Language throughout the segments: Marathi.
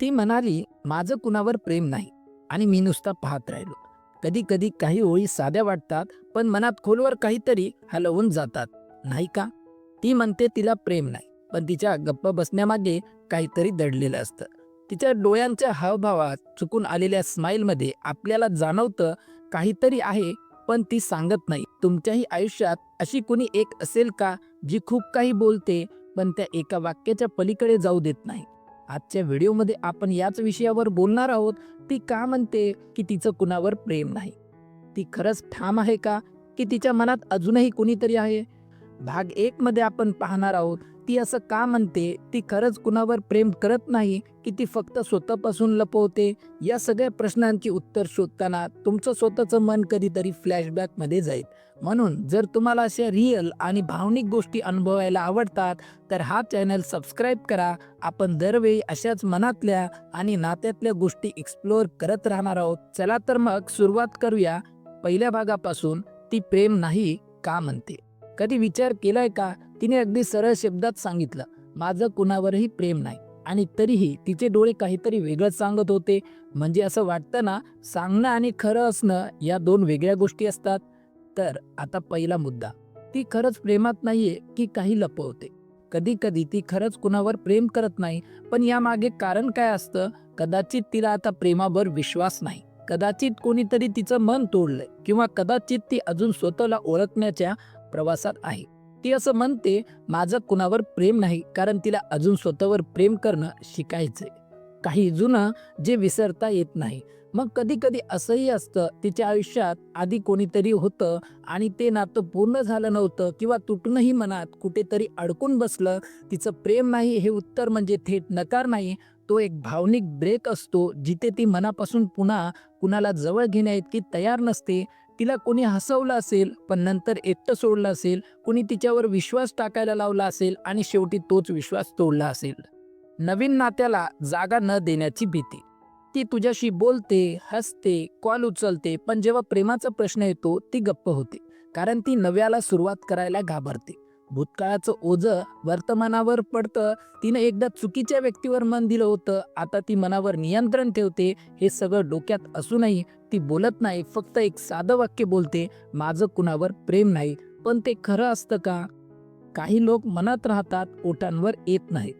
ती म्हणाली माझं कुणावर प्रेम नाही आणि मी नुसता पाहत राहिलो. कधी कधी काही ओळी साध्या वाटतात पण मनात खोलवर काहीतरी हलवून जातात. नाही का? ती म्हणते तिला प्रेम नाही पण तिच्या गप्प बसण्यामागे काहीतरी दडलेलं असतं. तिच्या डोळ्यांच्या हावभावात चुकून आलेल्या स्माईलमध्ये आपल्याला जाणवतं काहीतरी आहे पण ती सांगत नाही. तुमच्याही आयुष्यात अशी कुणी एक असेल का जी खूप काही बोलते पण त्या एका वाक्याच्या पलीकडे जाऊ देत नाही? आजच्या व्हिडिओमध्ये आपण याच विषयावर बोलणार आहोत. ती का म्हणते? की तिचं कुणावर प्रेम नाही. ती खरंच ठाम आहे का? की तिच्या मनात अजूनही कुणीतरी आहे? भाग एक मध्ये आपण पाहणार आहोत. ती असं का म्हणते? ती खरंच कुणावर प्रेम करत नाही की ती फक्त स्वतःपासून लपवते? या सगळ्या प्रश्नांची उत्तर शोधताना तुमचं स्वतःचं मन कधीतरी फ्लॅशबॅकमध्ये जाईल. म्हणून जर तुम्हाला अशा रिअल आणि भावनिक गोष्टी अनुभवायला आवडतात तर हा चॅनल सबस्क्राईब करा. आपण दरवेळी अशाच मनातल्या आणि नात्यातल्या गोष्टी एक्सप्लोअर करत राहणार आहोत. चला तर मग सुरुवात करूया. पहिल्या भागापासून ती प्रेम नाही का म्हणते? कधी विचार केलाय का? तिने अगदी सरळ शब्दात सांगितलं माझं कुणावरही प्रेम नाही. आणि तरीही तिचे डोळे काहीतरी वेगळंच सांगत होते. म्हणजे असं वाटतं ना सांगणं आणि खरं असणं या दोन वेगळ्या गोष्टी असतात. तर आता पहिला मुद्दा ती खरंच प्रेमात नाहीये की काही लपवते? कधी कधी ती खरंच कुणावर प्रेम करत नाही पण यामागे कारण काय असतं? कदाचित तिला आता प्रेमावर विश्वास नाही. कदाचित कोणीतरी तिचं मन तोडलंय किंवा कदाचित ती अजून स्वतःला ओळखण्याच्या प्रवासात आहे. ती असं म्हणते माझं कुणावर प्रेम नाही कारण तिला अजून स्वतःवर प्रेम करणं शिकायचंय. काही जुनं जे विसरता येत नाही. मग कधी कधी असंही असतं तिच्या आयुष्यात आधी कोणीतरी होतं आणि ते नातं पूर्ण झालं नव्हतं किंवा तुटणंही मनात कुठेतरी अडकून बसलं तिचं प्रेम नाही हे उत्तर म्हणजे थेट नकार नाही तो एक भावनिक ब्रेक असतो जिथे ती मनापासून पुन्हा कुणाला जवळ घेण्याइतकी तयार नसते तिला कोणी हसवलं असेल पण नंतर एकटं सोडलं असेल कोणी तिच्यावर विश्वास टाकायला लावला असेल आणि शेवटी तोच विश्वास तोडला असेल. नवीन नात्याला जागा न देण्याची भीती. ती तुझ्याशी बोलते हसते कॉल उचलते पण जेव्हा प्रेमाचा प्रश्न येतो ती गप्प होते कारण ती नव्याला सुरुवात करायला घाबरते. भूतकाळाचं ओझं वर्तमानावर पडतं तिनं एकदा चुकीच्या व्यक्तीवर मन दिलं होतं आता ती मनावर नियंत्रण ठेवते हे सगळं डोक्यात असूनही ती बोलत नाही फक्त एक साधं वाक्य बोलते माझं कुणावर प्रेम नाही पण ते खरं असतं का? काही लोक मनात राहतात ओठांवर येत नाहीत.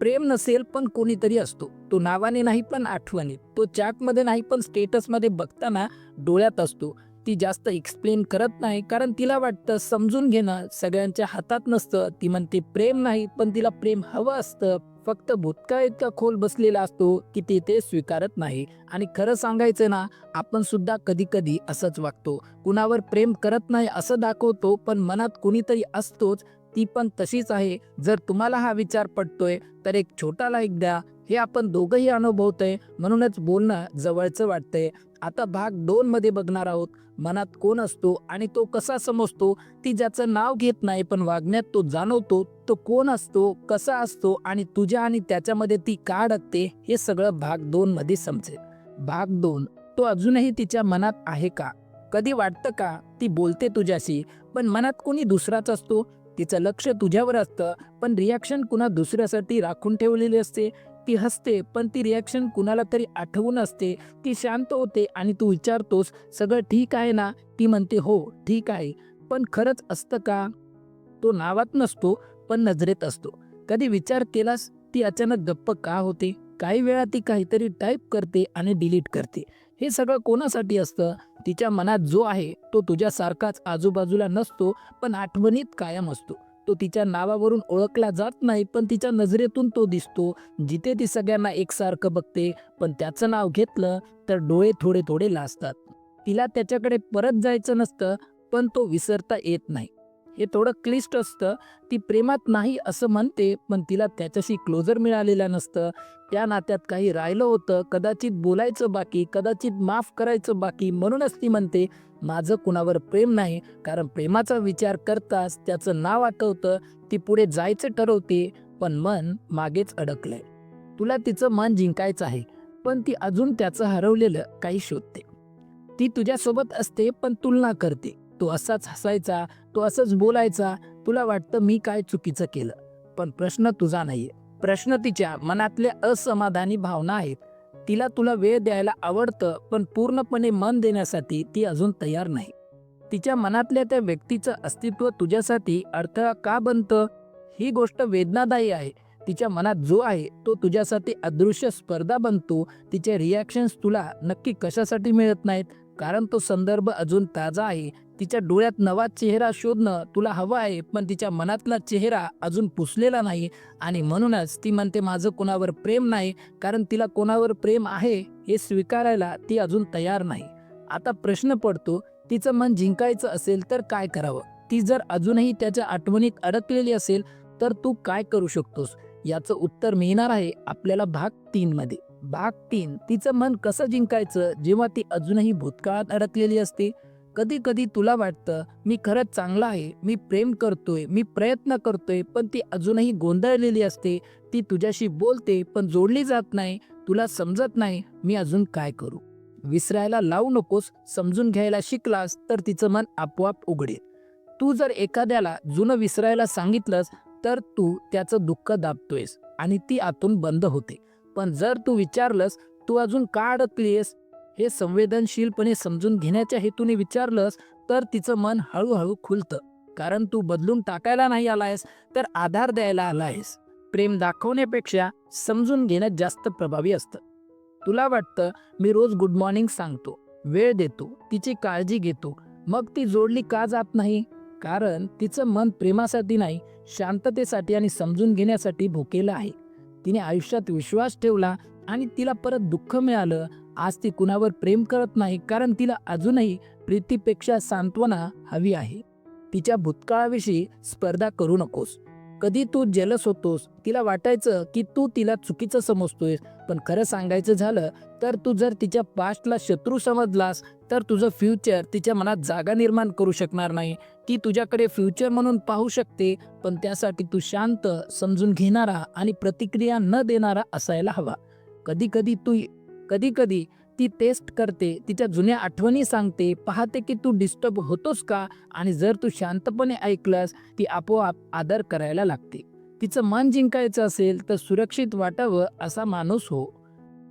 प्रेम नसेल पण कोणीतरी असतो. तो नावाने नाही पण आठवणीत तो चॅटमध्ये नाही पण स्टेटसमध्ये बघताना डोळ्यात असतो. ती जास्त एक्सप्लेन करत नाही कारण तिला वाटतं समजून घेणं सगळ्यांच्या हातात नसतं. ती म्हणते प्रेम नाही पण तिला प्रेम हवं असतं. फक्त भूतकाळ इतका खोल बसलेला असतो की ते ते स्वीकारत नाही. आणि खरं सांगायचं ना आपण सुद्धा कधी कधी असंच वागतो. कुणावर प्रेम करत नाही असं दाखवतो पण मनात कुणीतरी असतोच ती पण तशीच आहे. जर तुम्हाला हा विचार पडतोय तर एक छोटा लाईक द्या. हे आपण दोघंही अनुभवतोय. म्हणूनच बोलणं जवळचं वाटतंय. आता भाग दोन मध्ये बघणार आहोत. मनात कोण असतो आणि तो कसा समजतो? ती ज्याचं नाव घेत नाही पण वागण्यात तो जाणवतो तो कोण असतो कसा असतो आणि तुझ्या आणि त्याच्यामध्ये ती का अडकते हे सगळं भाग दोन मध्ये समजेल. भाग दोन तो अजूनही तिच्या मनात आहे का? कधी वाटतं का? ती बोलते तुझ्याशी पण मनात कोणी दुसराच असतो? तिचं लक्ष तुझ्यावर असतं पण रिॲक्शन कुणा दुसऱ्यासाठी राखून ठेवलेली असते? ती हसते पण ती रिॲक्शन कुणाला तरी आठवून असते. ती शांत होते आणि तू विचारतोस सगळं ठीक आहे ना? ती म्हणते हो ठीक आहे. पण खरंच असतं का? तो नावात नसतो पण नजरेत असतो. कधी विचार केलास? ती अचानक गप्प का होते? काही वेळा ती काहीतरी टाईप करते आणि डिलीट करते. हे सगळं कोणासाठी असतं? तिच्या मनात जो आहे तो तुझ्यासारखाच आजूबाजूला नसतो पण आठवणीत कायम असतो. तो तिच्या नावावरून ओळखला जात नाही पण तिच्या नजरेतून तो दिसतो. जिथे ती सगळ्यांना एकसारखं बघते पण त्याचं नाव घेतलं तर डोळे थोडे थोडे लाजतात तिला त्याच्याकडे परत जायचं नसतं पण तो विसरता येत नाही. हे थोडं क्लिष्ट असतं. ती प्रेमात नाही असं म्हणते पण तिला त्याच्याशी क्लोजर मिळालेलं नसतं. त्या नात्यात काही राहिलं होतं. कदाचित बोलायचं बाकी कदाचित माफ करायचं बाकी म्हणूनच ती म्हणते माझं कुणावर प्रेम नाही कारण प्रेमाचा विचार करताच त्याचं नाव आठवतं. ती पुढे जायचं ठरवते पण मन मागेच अडकलंय. तुला तिचं मन जिंकायचं आहे पण ती अजून त्याचं हरवलेलं काही शोधते. ती तुझ्यासोबत असते पण तुलना करते. तो असाच हसायचा तो असंच बोलायचा तुला वाटतं मी काय चुकीचं केलं. पण प्रश्न तुझा नाहीये. प्रश्न तिच्या मनातल्या असमाधानी भावना आहेत. तिला तुला वेळ द्यायला आवडतं पण पूर्णपणे मन देण्यासाठी ती अजून तयार नाही. तिच्या मनातल्या त्या व्यक्तीचं अस्तित्व तुझ्यासाठी अडथळा का बनतं? ही गोष्ट वेदनादायी आहे. तिच्या मनात जो आहे तो तुझ्यासाठी अदृश्य स्पर्धा बनतो. तिचे रिॲक्शन्स तुला नक्की कशासाठी मिळत नाहीत? कारण तो संदर्भ अजून ताजा आहे. तिच्या डोळ्यात नवा चेहरा शोधणं तुला हवं आहे पण तिच्या मनातला चेहरा अजून पुसलेला नाही. आणि म्हणूनच ती म्हणते माझं कोणावर प्रेम नाही कारण तिला कोणावर प्रेम आहे हे स्वीकारायला ती अजून तयार नाही. आता प्रश्न पडतो तिचं मन जिंकायचं असेल तर काय करावं? ती जर अजूनही त्याच्या आठवणीत अडकलेली असेल तर तू काय करू शकतोस? याचं उत्तर मिळणार आहे आपल्याला भाग तीनमध्ये. भाग तीन तिचं मन कसं जिंकायचं जेव्हा ती अजूनही भूतकाळात अडकलेली असते? कधी कधी तुला वाटतं मी खरंच चांगला आहे मी प्रेम करतोय मी प्रयत्न करतोय पण ती अजूनही गोंधळलेली असते. ती तुझ्याशी बोलते पण जोडली जात नाही तुला समजत नाही मी अजून काय करू? विसरायला लावू नकोस समजून घ्यायला शिकलास तर तिचं मन आपोआप उघडेल. तू जर एखाद्याला जुनं विसरायला सांगितलंस तर तू त्याचं दुःख दाबतोयस आणि ती आतून बंद होते. पण जर तू विचारलंस तू अजून का अडकलीस हे संवेदनशीलपणे समजून घेण्याच्या हेतूने विचारलंस तर तिचं मन हळूहळू खुलतं. कारण तू बदलून टाकायला नाही आलायस तर आधार द्यायला आलायस. प्रेम दाखवण्यापेक्षा समजून घेण्यात जास्त प्रभावी असतं. तुला वाटतं मी रोज गुड मॉर्निंग सांगतो वेळ देतो तिची काळजी घेतो मग ती जोडली का जात नाही? कारण तिचं मन प्रेमासाठी नाही शांततेसाठी आणि समजून घेण्यासाठी भुकेलं आहे. तिने आयुष्यात विश्वास ठेवला आणि तिला परत दुःख मिळालं. आज ती कुणावर प्रेम करत नाही कारण तिला अजूनही प्रीतीपेक्षा सांत्वना हवी आहे. तिच्या भूतकाळाविषयी स्पर्धा करू नकोस. कधी तू जलस होतोस तिला वाटायचं की तू तिला चुकीचं समजतोय पण खरं सांगायचं झालं तर तू जर तिच्या पास्टला शत्रू समजलास तर तुझं फ्युचर तिच्या मनात जागा निर्माण करू शकणार नाही. ती तुझ्याकडे फ्युचर म्हणून पाहू शकते पण त्यासाठी तू शांत समजून घेणारा आणि प्रतिक्रिया न देणारा असायला हवा. कधी कधी तू कधी कधी ती टेस्ट करते तिच्या जुन्या आठवणी सांगते पाहते की तू डिस्टर्ब होतोस का? आणि जर तू शांतपणे ऐकलास ती आपोआप आदर करायला लागते. तिचं मन जिंकायचं असेल तर सुरक्षित वाटावं असा माणूस हो.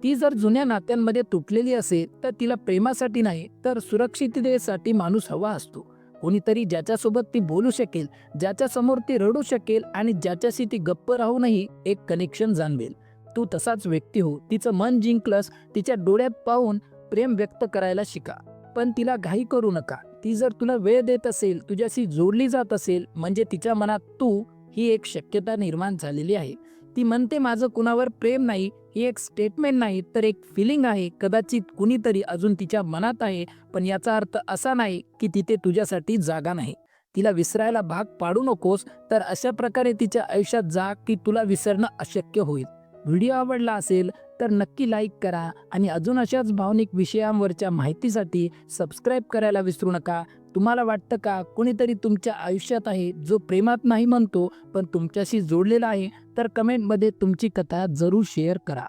ती जर जुन्या नात्यांमध्ये तुटलेली असेल तर तिला प्रेमासाठी नाही तर सुरक्षिततेसाठी माणूस हवा असतो. कोणीतरी ज्याच्यासोबत ती बोलू शकेल ज्याच्यासमोर ती रडू शकेल आणि ज्याच्याशी ती गप्प राहूनही एक कनेक्शन जाणवेल. तू तसाच व्यक्ती हो. तिचं मन जिंकलंस तिच्या डोळ्यात पाहून प्रेम व्यक्त करायला शिका. पण तिला घाई करू नका. ती जर तुला वेळ देत असेल तुझ्याशी जोडली जात असेल म्हणजे तिच्या मनात तू ही एक शक्यता निर्माण झालेली आहे. ती म्हणते माझं कुणावर प्रेम नाही ही एक स्टेटमेंट नाही तर एक फिलिंग आहे. कदाचित कुणीतरी अजून तिच्या मनात आहे पण याचा अर्थ असा नाही की तिथे तुझ्यासाठी जागा नाही. तिला विसरायला भाग पाडू नकोस तर अशा प्रकारे तिच्या आयुष्यात जा की तुला विसरणं अशक्य होईल. व्हिडिओ आवडला असेल तर नक्की लाईक करा आणि अजून अशाच भावनिक विषयांवरच्या माहितीसाठी सबस्क्राईब करायला विसरू नका. तुम्हाला वाटतं का कोणीतरी तुमच्या आयुष्यात आहे जो प्रेमात नाही म्हणतो पण तुमच्याशी जोडलेला आहे? तर कमेंटमध्ये तुमची कथा जरूर शेअर करा.